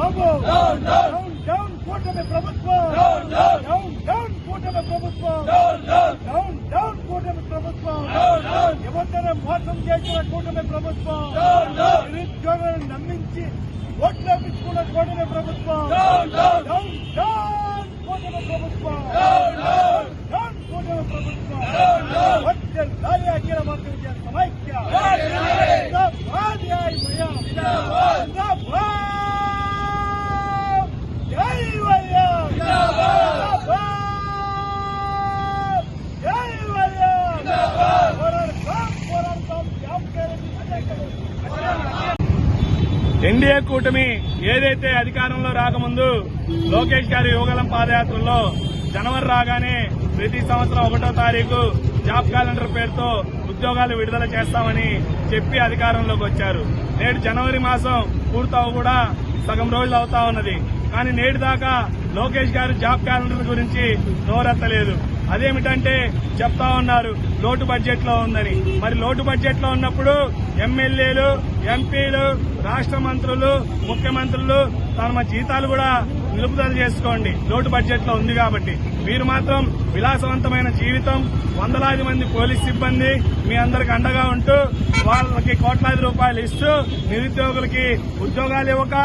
బాబు down కూటమి ప్రభుత్వం down down కూటమి ప్రభుత్వం down, డౌన్ డౌన్ కూటమి ప్రభుత్వం down, మోసం చేసిన కూటమి ప్రభుత్వం నిరుద్యోగులను నమ్మించి ఓట్లేపించుకున్న కూటమి ప్రభుత్వం. ఎన్డీఏ కూటమి ఏదైతే అధికారంలో రాకముందు లోకేష్ గారి యువగలం పాదయాత్రలో జనవరి రాగానే ప్రతి సంవత్సరం ఒకటో తారీఖు జాబ్ క్యాలెండర్ పేరుతో ఉద్యోగాలు విడుదల చేస్తామని చెప్పి అధికారంలోకి వచ్చారు. నేడు జనవరి మాసం పూర్తవు కూడా సగం రోజులు అవుతా ఉన్నది. కానీ నేటి దాకా లోకేష్ గారు జాబ్ క్యాలెండర్ గురించి నోరెత్తలేదు. అదేమిటంటే చెప్తా ఉన్నారు లోటు బడ్జెట్లో ఉందని. మరి లోటు బడ్జెట్లో ఉన్నప్పుడు ఎమ్మెల్యేలు ఎంపీలు రాష్ట్ర మంత్రులు ముఖ్యమంత్రులు తమ జీతాలు కూడా నిలుపుదల చేసుకోండి. లోటు బడ్జెట్లో ఉంది కాబట్టి. మీరు మాత్రం విలాసవంతమైన జీవితం వందలాది మంది పోలీస్ సిబ్బంది మీ అందరికి అండగా ఉంటూ వాళ్ళకి కోట్లాది రూపాయలు ఇస్తూ నిరుద్యోగులకి ఉద్యోగాలు ఇవ్వక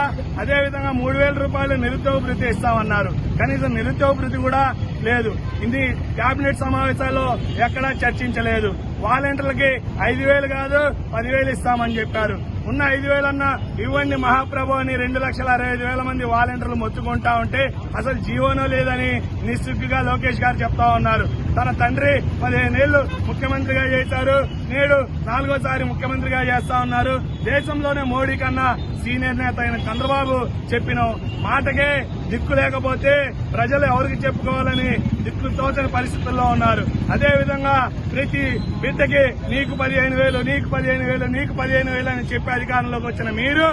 అదేవిధంగా మూడు వేల రూపాయలు నిరుద్యోగ భృతి ఇస్తామన్నారు. కనీసం నిరుద్యోగ భృతి కూడా లేదు. ఇది కేబినెట్ సమావేశాల్లో ఎక్కడా చర్చించలేదు. వాలంటీర్లకి ఐదు వేలు కాదు పదివేలు ఇస్తామని చెప్పారు. ఉన్న ఐదు వేలన్నా ఇవ్వండి మహాప్రభు అని రెండు లక్షల అరవై ఐదు వేల మంది వాలంటీర్లు మొత్తుకుంటా ఉంటే అసలు జీవోనో లేదని నిస్సిగ్గుగా లోకేష్ గారు చెప్తా ఉన్నారు. తన తండ్రి పదిహేనేళ్ళు ముఖ్యమంత్రిగా చేశారు. నేడు నాలుగోసారి ముఖ్యమంత్రిగా చేస్తా ఉన్నారు. దేశంలోనే మోడీ కన్నా సీనియర్ నేత అయిన చంద్రబాబు చెప్పిన మాటకే దిక్కు లేకపోతే ప్రజలు ఎవరికి చెప్పుకోవాలని దిక్కు తోచని పరిస్థితుల్లో ఉన్నారు. అదేవిధంగా ప్రతి బిడ్డకి నీకు పదిహేను వేలు నీకు పదిహేను వేలు నీకు పదిహేను వేలు అని చెప్పి అధికారంలోకి వచ్చిన మీరు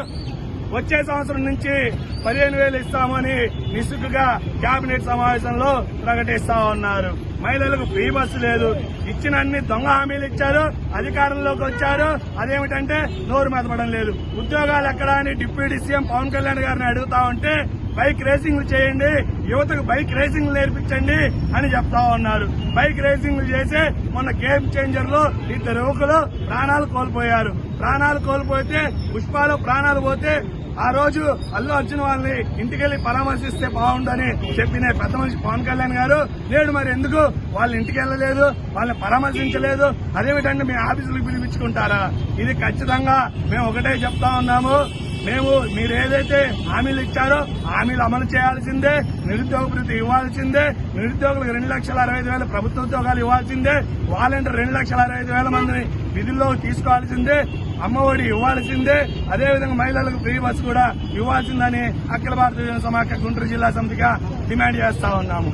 వచ్చే సంవత్సరం నుంచి పదిహేను వేలు ఇస్తామని నిస్సుకుగా కేబినెట్ సమావేశంలో ప్రకటిస్తా ఉన్నారు. మహిళలకు ఫ్రీ బస్సు లేదు. ఇచ్చిన అన్ని దొంగ హామీలు ఇచ్చారు. అధికారంలోకి వచ్చారు. అదేమిటంటే నోరు మెదపడం లేదు. ఉద్యోగాలు ఎక్కడా అని డిప్యూటీ సీఎం పవన్ కళ్యాణ్ గారిని అడుగుతా ఉంటే బైక్ రేసింగ్లు చేయండి. యువతకు బైక్ రేసింగ్ నేర్పించండి అని చెప్తా ఉన్నారు. బైక్ రేసింగ్లు చేసి మొన్న గేమ్ చేంజర్లో ఇద్దరు యువకులు ప్రాణాలు కోల్పోయారు. ప్రాణాలు కోల్పోతే పుష్పాలు ప్రాణాలు పోతే ఆ రోజు అల్లు అర్జున్ వాళ్ళని ఇంటికెళ్ళి పరామర్శిస్తే బాగుండని చెప్పిన పెద్ద మనిషి పవన్ కళ్యాణ్ గారు నేడు మరి ఎందుకు వాళ్ళ ఇంటికి వెళ్ళలేదు? వాళ్ళని పరామర్శించలేదు? అదేమిటంటే మీ ఆఫీసులకు పిలిపించుకుంటారా? ఇది ఖచ్చితంగా మేము ఒకటే చెప్తా ఉన్నాము. మేము మీరు ఏదైతే హామీలు ఇచ్చారో హామీలు అమలు చేయాల్సిందే నిరుద్యోగ భృతి ఇవ్వాల్సిందే నిరుద్యోగులకు రెండు లక్షల అరవై ఐదు వేల ప్రభుత్వ ఉద్యోగాలు ఇవ్వాల్సిందే వాలంటీర్ రెండు లక్షల అరవై ఐదు వేల మందిని విధుల్లో తీసుకోవాల్సిందే అమ్మఒడి ఇవ్వాల్సిందే. అదేవిధంగా మహిళలకు ఫ్రీ బస్సు కూడా ఇవ్వాల్సిందని అఖిల భారతీయ సమాఖ్య గుంటూరు జిల్లా సమితిగా డిమాండ్ చేస్తా ఉన్నాము.